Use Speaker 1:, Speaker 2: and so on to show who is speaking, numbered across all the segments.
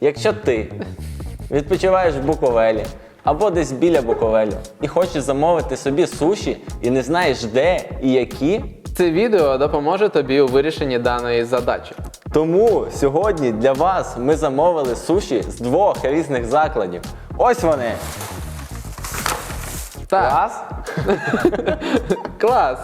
Speaker 1: Якщо ти відпочиваєш в Буковелі або десь біля Буковелю і хочеш замовити собі суші і не знаєш де і які,
Speaker 2: Це відео допоможе тобі у вирішенні даної задачі.
Speaker 1: тому сьогодні для вас ми замовили суші з двох різних закладів. Ось вони.
Speaker 2: Так,
Speaker 1: Клас.
Speaker 2: клас.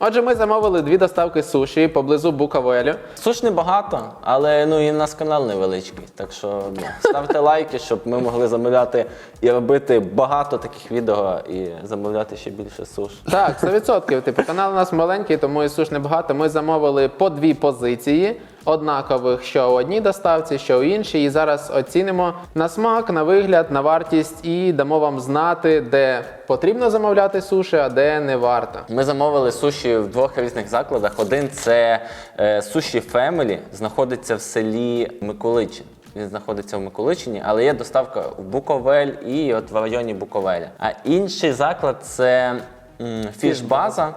Speaker 2: Отже, ми замовили дві доставки суші поблизу Буковелю.
Speaker 1: Суш небагато, але ну і в нас канал невеличкий. Так що ну, ставте лайки, щоб ми могли замовляти і робити багато таких відео і замовляти ще більше суш.
Speaker 2: Так, 100%. Типу, канал у нас маленький, тому і суш небагато. Ми замовили по дві позиції однакових, що у одній доставці, що у іншій. І зараз оцінимо на смак, на вигляд, на вартість і дамо вам знати, де потрібно замовляти суші, а де не варто.
Speaker 1: Ми замовили суші в двох різних закладах. Один це е, суші Family, знаходиться в селі Миколичин. Він знаходиться в Миколичині, але є доставка в Буковель і от в районі Буковеля. А інший заклад це фішбаза.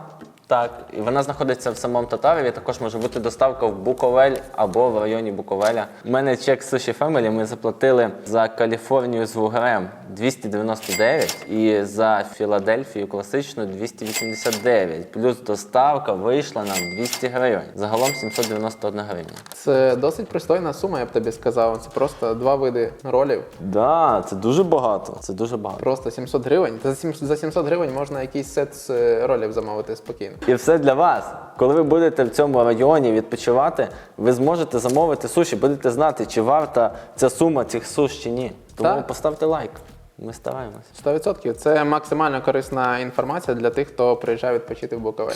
Speaker 1: Так, і вона знаходиться в самому Татарові. Також може бути доставка в Буковель або в районі Буковеля. У мене чек Суші Family ми заплатили за Каліфорнію з вугрем 299 і за Філадельфію класичну 289. Плюс доставка вийшла нам 200 гривень. Загалом 791 гривня.
Speaker 2: Це досить пристойна сума, я б тобі сказав. Це просто два види ролів.
Speaker 1: Да, це дуже багато. Це дуже багато.
Speaker 2: Просто 700 гривень. За сім- За 700 гривень можна якийсь сет з е, ролів замовити спокійно.
Speaker 1: І все для вас. Коли ви будете в цьому районі відпочивати, ви зможете замовити суші, будете знати, чи варта ця сума цих суш чи ні. Тому
Speaker 2: Так.
Speaker 1: поставте лайк. Ми стараємось.
Speaker 2: 100%. Це максимально корисна інформація для тих, хто приїжджає відпочити в Буковель.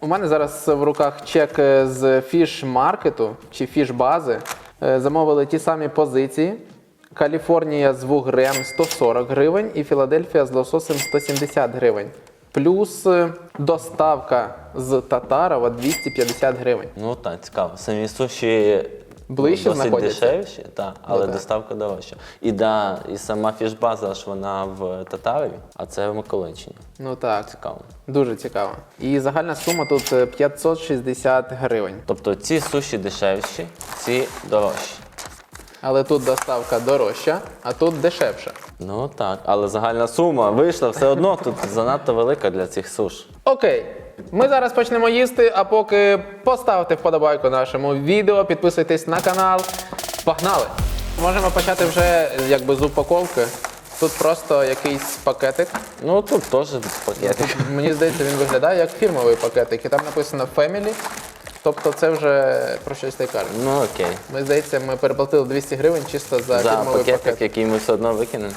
Speaker 2: У мене зараз в руках чек е, з фіш-маркету чи фіш-бази. Е, Замовили ті самі позиції. Каліфорнія з вугрем 140 гривень і Філадельфія з лососем 170 гривень. Плюс е, доставка з Татарова 250 гривень.
Speaker 1: Ну так, цікаво. Самі суші
Speaker 2: Ближче
Speaker 1: досить
Speaker 2: знаходяться?
Speaker 1: дешевші, так, але
Speaker 2: Ну, так.
Speaker 1: доставка дорожча. І да, і сама фішбаза ж вона в Татарові, а це в Миколичині.
Speaker 2: Ну так,
Speaker 1: Цікаво.
Speaker 2: дуже цікаво. І загальна сума тут е, 560 гривень.
Speaker 1: Тобто ці суші дешевші, ці дорожчі.
Speaker 2: Але тут доставка дорожча, а тут дешевша.
Speaker 1: Ну так, але загальна сума вийшла все одно тут занадто велика для цих суш.
Speaker 2: Окей. Ми зараз почнемо їсти, а поки поставте вподобайку нашому відео, підписуйтесь на канал. Погнали! Можемо почати вже якби з упаковки. Тут просто якийсь пакетик.
Speaker 1: Ну тут теж пакетик.
Speaker 2: Мені здається, він виглядає як фірмовий пакетик. І там написано Family. Тобто це вже про щось таке каже.
Speaker 1: Ну окей.
Speaker 2: Ми здається, ми переплатили 200 гривень чисто за,
Speaker 1: За
Speaker 2: фірмовий
Speaker 1: пакетик,
Speaker 2: пакет.
Speaker 1: який ми все одно викинемо.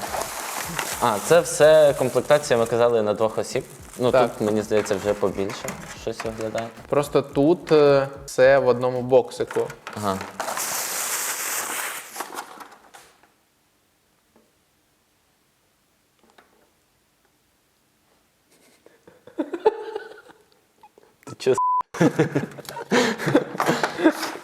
Speaker 1: А, це все комплектація, ми казали, на двох осіб. Ну
Speaker 2: Так.
Speaker 1: тут, мені здається, вже побільше щось виглядає.
Speaker 2: Просто тут е, все в одному боксику.
Speaker 1: Ага. Ти чо, с***?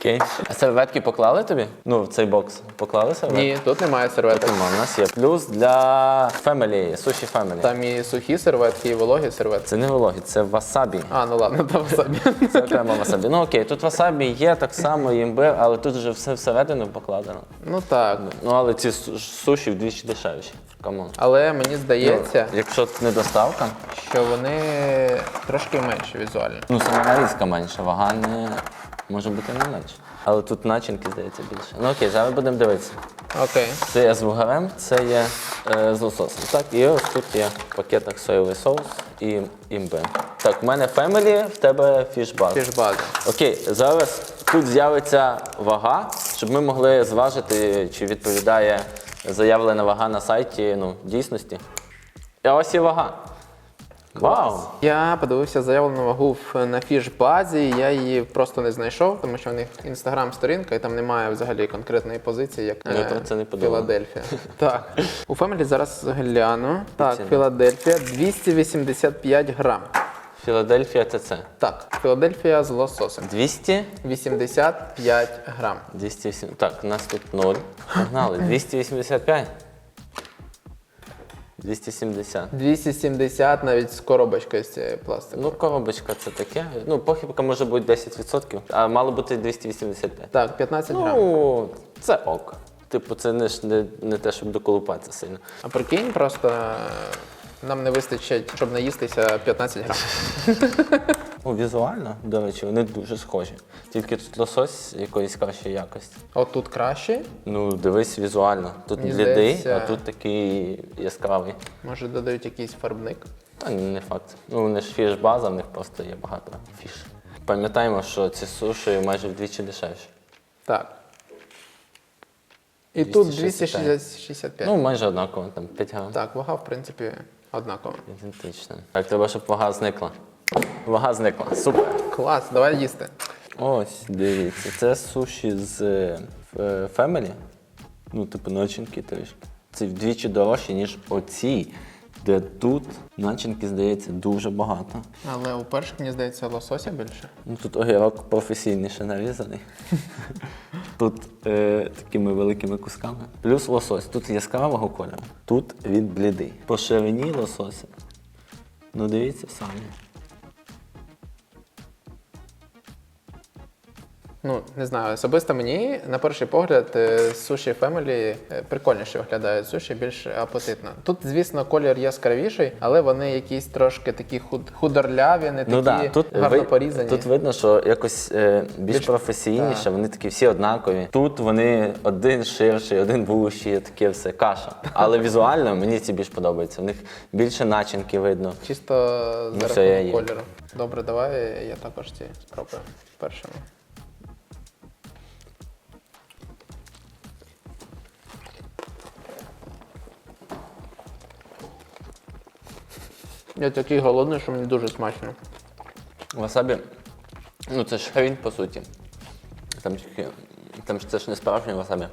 Speaker 1: Окей. А серветки поклали тобі? Ну, в цей бокс. Поклали серветки?
Speaker 2: Ні, тут немає серветок.
Speaker 1: Нема, у нас є. Плюс для Family, суші Family.
Speaker 2: Там і сухі серветки, і вологі серветки.
Speaker 1: Це не вологі, це васабі.
Speaker 2: А, ну ладно, то собі.
Speaker 1: Це окремо васабі. Ну окей, тут васабі є так само імбир, але тут вже все всередину покладено.
Speaker 2: Ну так.
Speaker 1: Ну але ці су- суші вдвічі дешевші. Камон.
Speaker 2: Але мені здається,
Speaker 1: Якщо не доставка,
Speaker 2: що вони трошки менші візуально.
Speaker 1: ну сама нарізка менша, вага не може бути не менше. Але тут начинки, здається, більше. Ну окей, зараз будемо дивитися.
Speaker 2: Окей.
Speaker 1: Це є з вугарем, це є е, з лососем. Так, і ось тут є в пакетах соєвий соус і імбир. Так, в мене Family, в тебе фішбар.
Speaker 2: Фішбази.
Speaker 1: Окей, зараз тут з'явиться вага, щоб ми могли зважити, чи відповідає заявлена вага на сайті ну, дійсності. І ось і вага. Вау!
Speaker 2: Я подивився заявлену вагу на фішбазі, я її просто не знайшов, тому що в них інстаграм-сторінка, і там немає взагалі конкретної позиції, як
Speaker 1: Ну,
Speaker 2: е,
Speaker 1: то це не подобало.
Speaker 2: Філадельфія. Так. У Фемелі зараз гляну. Так,
Speaker 1: Ціна.
Speaker 2: Філадельфія 285 грам.
Speaker 1: Філадельфія ТЦ.
Speaker 2: Так, Філадельфія з лососем.
Speaker 1: 200?
Speaker 2: 85 грам.
Speaker 1: 208. Так, у нас тут 0. Погнали. 285. 270.
Speaker 2: 270 навіть з коробочкою з цієї пластику.
Speaker 1: Ну, коробочка це таке. Ну, похибка може бути 10%, а мало бути 285.
Speaker 2: Так, 15 грам.
Speaker 1: Ну, це ок. типу, це не, ж не, не те, щоб доколупатися сильно.
Speaker 2: А прикинь, просто е, нам не вистачить, щоб наїстися 15 грам.
Speaker 1: Ну, візуально, до речі, вони дуже схожі. Тільки тут лосось якоїсь кращої якості.
Speaker 2: От тут краще,
Speaker 1: Ну, дивись візуально. Тут
Speaker 2: Мені
Speaker 1: блідий,
Speaker 2: здається-
Speaker 1: а тут такий яскравий.
Speaker 2: може додають якийсь фарбник.
Speaker 1: Та не факт. Ну, вони ж фіш база, в них просто є багато фіш. Пам'ятаємо, що ці суші майже вдвічі дешевші.
Speaker 2: Так. І тут
Speaker 1: 265.
Speaker 2: 265.
Speaker 1: Ну, майже однаково, там 5 грам.
Speaker 2: Так, вага, в принципі, однакова.
Speaker 1: Ідентично. Так, треба, щоб вага зникла. Вага зникла. Супер.
Speaker 2: Клас, давай їсти.
Speaker 1: Ось, дивіться, це суші з е, Family. Ну, типу, начинки трішки. Це вдвічі дорожче, ніж оці, де тут начинки, здається, дуже багато.
Speaker 2: Але у перших, мені здається, лосося більше.
Speaker 1: Ну, тут огірок професійніше нарізаний. Тут е, такими великими кусками. Плюс лосось. Тут яскравого кольору, тут він блідий. По ширині лосося. Ну, дивіться самі.
Speaker 2: Ну, не знаю, особисто мені, на перший погляд, е, суші Family е, прикольніше виглядають суші, більш апетитно. Тут, звісно, колір яскравіший, але вони якісь трошки такі худ- худорляві, не такі
Speaker 1: Ну да, тут
Speaker 2: гарно
Speaker 1: ви-
Speaker 2: порізані.
Speaker 1: Тут видно, що якось е, більш,
Speaker 2: Більш-
Speaker 1: професійніше, вони такі всі однакові. Тут вони один ширший, один вущий, таке все каша. Але візуально мені ці більш подобаються. У них більше начинки видно.
Speaker 2: Чисто
Speaker 1: Ну,
Speaker 2: за рахунок кольору. Добре, давай я також ці спробую першими. Я такий голодний, що мені дуже смачно.
Speaker 1: Васабі, ну це ж хрінь по суті. Там, там це ж не справжнє васабі.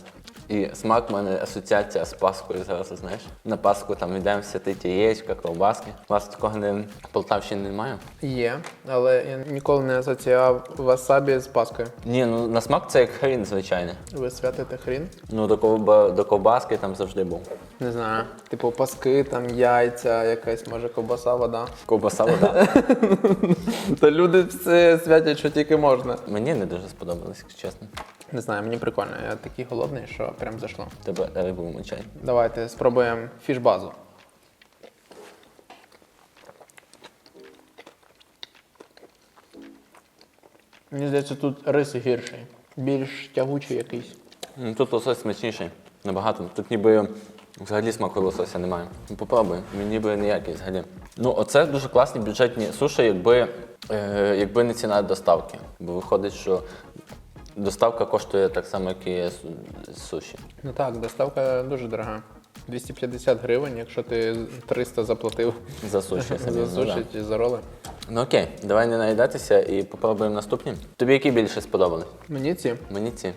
Speaker 1: І смак в мене асоціація з Паскою зразу, знаєш. На Пасху там йдемо святити яєчка, ковбаски. У вас такого не в Полтавщині немає?
Speaker 2: Є, але я ніколи не асоціював васабі з паскою.
Speaker 1: Ні, ну на смак це як хрін звичайний.
Speaker 2: Ви святите хрін?
Speaker 1: Ну до, ковба, до ковбаски там завжди був.
Speaker 2: Не знаю. Типу паски, там яйця, якась може ковбаса, вода.
Speaker 1: Ковбаса вода.
Speaker 2: Та люди все святять, що тільки можна.
Speaker 1: Мені не дуже сподобалось, якщо чесно.
Speaker 2: Не знаю, мені прикольно. Я такий голодний, що прям зайшло.
Speaker 1: Тебе рибу вмочай.
Speaker 2: Давайте спробуємо фішбазу. Мені здається, тут рис гірший. Більш тягучий якийсь.
Speaker 1: Ну, Тут лосось смачніший. Набагато. Тут ніби взагалі смаку лосося немає. Ну, попробуй, він ніби ніякий взагалі. Ну, оце дуже класні бюджетні суші, якби, е, якби не ціна доставки. Бо виходить, що доставка коштує так само, як і суші.
Speaker 2: Ну так, доставка дуже дорога. 250 гривень, якщо ти 300 заплатив
Speaker 1: За суші.
Speaker 2: за суші чи за роли.
Speaker 1: Ну окей, давай не наїдатися і попробуємо наступні. Тобі які більше сподобались?
Speaker 2: Мені ці.
Speaker 1: Мені ці.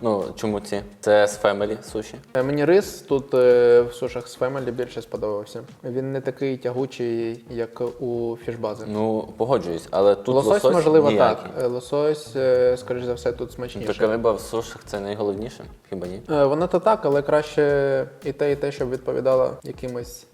Speaker 1: Ну, чому ці? Це з Family суші.
Speaker 2: Е, Мені рис тут е, в сушах з Family більше сподобався. Він не такий тягучий, як у фішбази.
Speaker 1: Ну, погоджуюсь, але тут
Speaker 2: лосось,
Speaker 1: лосось,
Speaker 2: можливо,
Speaker 1: ніякий.
Speaker 2: так. Е, Лосось, е, скоріш за все, тут смачніше.
Speaker 1: Така риба в сушах це найголовніше, хіба ні?
Speaker 2: Е, Воно то так, але краще і те, і те, щоб відповідало якимось.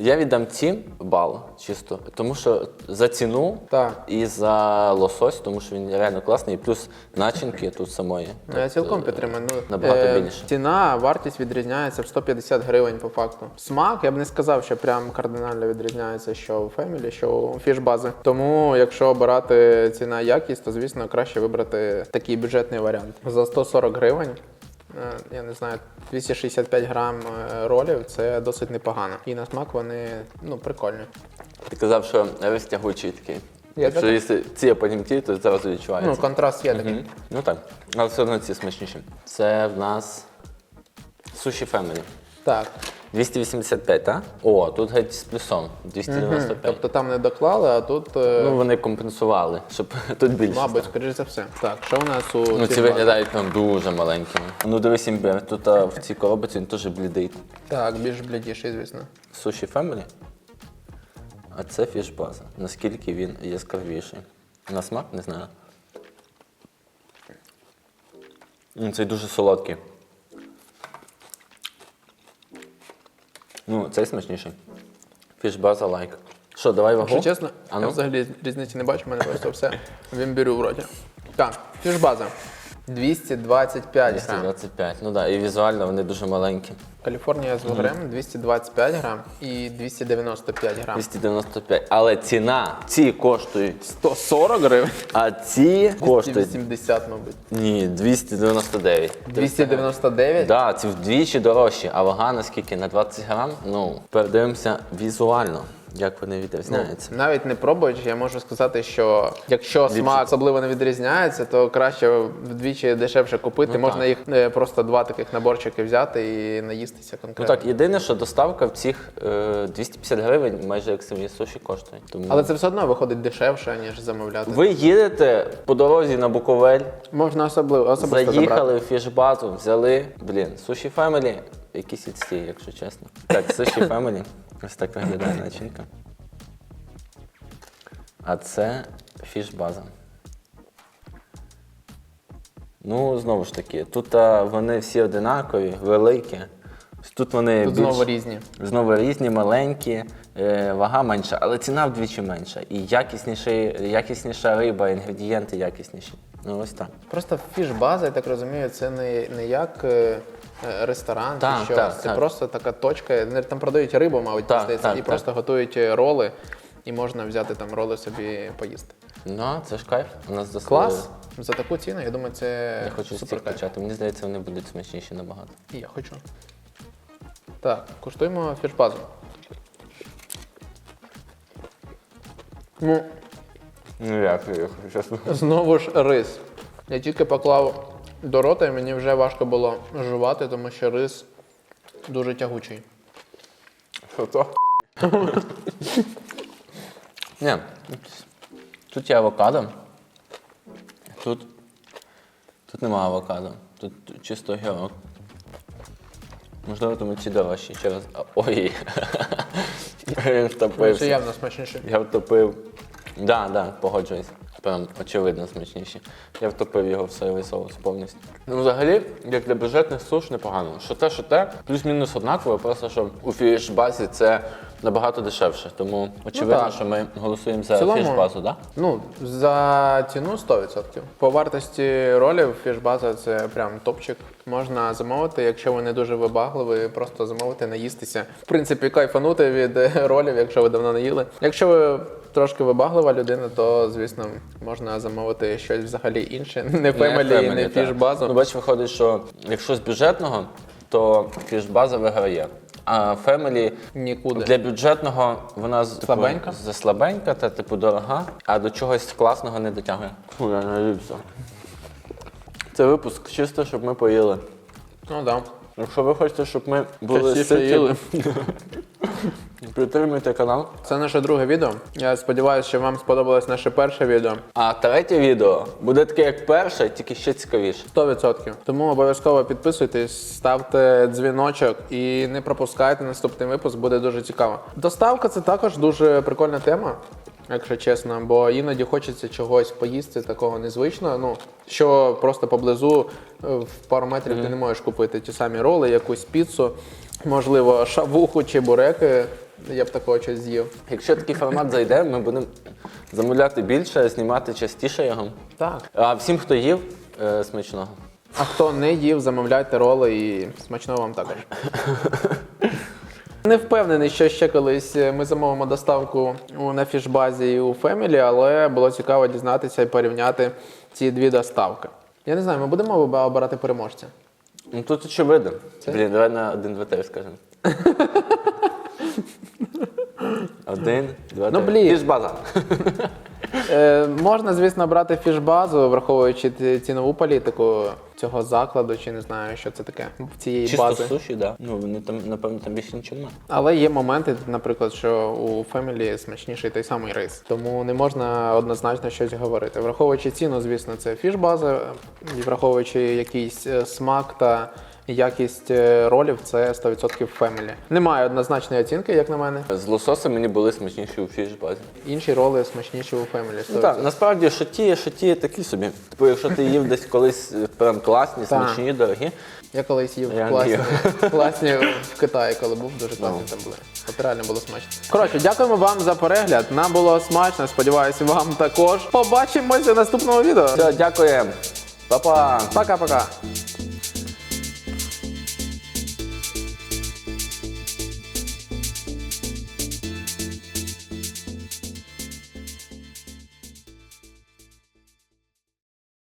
Speaker 1: Я віддам ці бал чисто, тому що за ціну
Speaker 2: Так.
Speaker 1: і за лосось, тому що він реально класний, і плюс начинки тут самої.
Speaker 2: Ну, я цілком
Speaker 1: Тобто,
Speaker 2: підтримую. Ну,
Speaker 1: набагато
Speaker 2: е,
Speaker 1: більше.
Speaker 2: Ціна, вартість відрізняється в 150 гривень по факту. Смак, я б не сказав, що прям кардинально відрізняється, що у Family, що у фішбази. Тому, якщо обирати ціна якість, то звісно краще вибрати такий бюджетний варіант. За 140 гривень. Е, Я не знаю, 265 грам е, ролів це досить непогано. І на смак вони ну прикольні.
Speaker 1: Ти казав, що весь тягучий такий. Якщо
Speaker 2: так-
Speaker 1: ці, потім то зразу
Speaker 2: Ну, контраст є такий.
Speaker 1: Угу. Ну так, але все одно ці смачніші. Це в нас суші Family.
Speaker 2: Так.
Speaker 1: 285, так? О, тут геть з плюсом. 295.
Speaker 2: Тобто там не доклали, а тут, е,
Speaker 1: Ну, вони компенсували, щоб тут більше.
Speaker 2: мабуть, скоріш за все. Так, що у нас у
Speaker 1: Ну, ці виглядають прям дуже маленькими. Ну, дивись імбир. Тут а, в цій коробці він теж блідий.
Speaker 2: Так, більш блідіший, звісно.
Speaker 1: Суші Family. А це фішбаза. Наскільки він яскравіший. На смак не знаю. М, Цей дуже солодкий. Ну, цей смачніший. Фішбаза лайк. Що, давай вагу?
Speaker 2: Якщо чесно,
Speaker 1: А
Speaker 2: я
Speaker 1: ну?
Speaker 2: взагалі різниці не бачу, в мене просто все Він беру в роті. Так, фішбаза. 225 грам.
Speaker 1: 225. Ну так, да, і візуально вони дуже маленькі.
Speaker 2: Каліфорнія з вугрем 225 грам і 295 грам.
Speaker 1: 295. Але ціна, ці коштують,
Speaker 2: 140 гривень.
Speaker 1: а ці коштують.
Speaker 2: 280, мабуть.
Speaker 1: Ні, 299.
Speaker 2: 299?
Speaker 1: Так, да, ці вдвічі дорожчі, а вага наскільки? На 20 грам? Ну, передивимося візуально, як вони відрізняються.
Speaker 2: Навіть не пробуючи, я можу сказати, що якщо смак особливо не відрізняється, то краще вдвічі дешевше купити.
Speaker 1: Ну,
Speaker 2: Можна
Speaker 1: так.
Speaker 2: їх е, просто два таких наборчики взяти і наїстися
Speaker 1: Ну так, єдине, що доставка в цих е, 250 гривень майже як самі суші коштує. Тому
Speaker 2: Але це все одно виходить дешевше, ніж замовляти.
Speaker 1: ви їдете по дорозі на Буковель,
Speaker 2: Можна особливо особисто забрати.
Speaker 1: заїхали в фішбазу, взяли. Блін, суші Family, якийсь відстій, якщо чесно. Так, суші Family. Ось так виглядає начинка. А це фішбаза. Ну, знову ж таки, тут а, вони всі одинакові, великі. Тут вони
Speaker 2: Тут
Speaker 1: більш-
Speaker 2: знову різні.
Speaker 1: Знову різні, маленькі, е, вага менша, але ціна вдвічі менша. І якісніша риба, інгредієнти якісніші. Ну ось так.
Speaker 2: Просто фіш-база, я так розумію, це не, не як е, ресторан
Speaker 1: Так,
Speaker 2: чи щось.
Speaker 1: так,
Speaker 2: це
Speaker 1: так.
Speaker 2: просто така точка. Вони Там продають рибу, мабуть,
Speaker 1: Так,
Speaker 2: здається,
Speaker 1: так,
Speaker 2: і
Speaker 1: так.
Speaker 2: просто готують е, роли, і можна взяти там роли собі поїсти.
Speaker 1: Ну, це ж кайф. У нас за
Speaker 2: Клас! За таку ціну, я думаю, це
Speaker 1: Я хочу
Speaker 2: супер
Speaker 1: стік
Speaker 2: кайф.
Speaker 1: почати. Мені здається, вони будуть смачніші набагато.
Speaker 2: І я хочу. Так, куштуємо фіш-базу. Ну,
Speaker 1: Ну як я чесно.
Speaker 2: Знову ж рис. Я тільки поклав до рота, і мені вже важко було жувати, тому що рис дуже тягучий.
Speaker 1: Що то? Ні. Тут є авокадо. Тут. Тут нема авокадо. Тут чисто гірок. Можливо, тому ці дорожчі через. Ой. Він
Speaker 2: Це явно смачніше.
Speaker 1: Я втопив. Так, да, так, да, погоджуюсь. Прям очевидно смачніші. Я втопив його в соєвий соус повністю. Ну, взагалі, як для бюджетних суш, непогано. Що те, що те, плюс-мінус однаково, просто що у фіш-базі це набагато дешевше. Тому очевидно,
Speaker 2: так.
Speaker 1: що ми голосуємо за
Speaker 2: цілому-
Speaker 1: фіш-базу, так?
Speaker 2: Ну, за ціну 100%. По вартості ролів фішбаза це прям топчик. Можна замовити, якщо ви не дуже вибагливі, просто замовити, наїстися. В принципі, кайфанути від е, ролів, якщо ви давно не їли. Якщо ви трошки вибаглива людина, то звісно можна замовити щось взагалі інше. Не фемелі, не,
Speaker 1: так.
Speaker 2: фішбазу.
Speaker 1: Ну, бач, виходить, що якщо з бюджетного, то фіш-база виграє. А фемелі
Speaker 2: Нікуди.
Speaker 1: Для бюджетного вона з- типу,
Speaker 2: Слабенька?
Speaker 1: заслабенька та типу дорога, а до чогось класного не дотягує. Фу, я наївся. Це випуск чисто, щоб ми поїли.
Speaker 2: Ну да.
Speaker 1: Якщо ви хочете, щоб ми були ситі,
Speaker 2: їли.
Speaker 1: підтримуйте канал.
Speaker 2: Це наше друге відео. Я сподіваюся, що вам сподобалось наше перше відео.
Speaker 1: А третє відео буде таке, як перше, тільки ще цікавіше.
Speaker 2: 100%. Тому обов'язково підписуйтесь, ставте дзвіночок і не пропускайте наступний випуск, буде дуже цікаво. Доставка це також дуже прикольна тема, якщо чесно, бо іноді хочеться чогось поїсти такого незвичного. Ну що просто поблизу е, в пару метрів ти не можеш купити ті самі роли, якусь піцу, можливо, шавуху чи буреки. Я б такого щось з'їв.
Speaker 1: Якщо такий формат зайде, ми будемо замовляти більше, знімати частіше його.
Speaker 2: Так.
Speaker 1: А всім, хто їв, е, смачного.
Speaker 2: А хто не їв, замовляйте роли і смачного вам також. Не впевнений, що ще колись ми замовимо доставку у- на фішбазі і у Фемілі, але було цікаво дізнатися і порівняти ці дві доставки. Я не знаю, ми будемо оба- обирати переможця.
Speaker 1: Ну тут очевидно. Блін, давай на один, два, три скажемо. Один, два,
Speaker 2: Ну,
Speaker 1: три.
Speaker 2: блін.
Speaker 1: Фішбаза.
Speaker 2: Е, можна, звісно, брати фішбазу, враховуючи ці- цінову політику цього закладу, чи не знаю, що це таке цієї
Speaker 1: Чисто
Speaker 2: бази.
Speaker 1: суші, так. Да. Ну, вони там, напевно, там більше нічого немає.
Speaker 2: Але є моменти, наприклад, що у Family смачніший той самий рис, тому не можна однозначно щось говорити. Враховуючи ціну, звісно, це фішбаза, і враховуючи якийсь е, смак та якість е, ролів, це 100% Family. Немає однозначної оцінки, як на мене.
Speaker 1: З лососем мені були смачніші у фішбазі.
Speaker 2: Інші роли смачніші у. 100%.
Speaker 1: Ну так, насправді шаті, шаті такі собі. Типу, якщо ти їв десь колись е, прям класні, смачні, дорогі.
Speaker 2: Я колись їв
Speaker 1: Я
Speaker 2: класні, класні в Китаї, коли був, дуже класні там були. От реально було смачно. Коротше, дякуємо вам за перегляд. Нам було смачно. Сподіваюся, вам також. Побачимося в наступному відео.
Speaker 1: Все, дякуємо. Па-па!
Speaker 2: Пока-пока.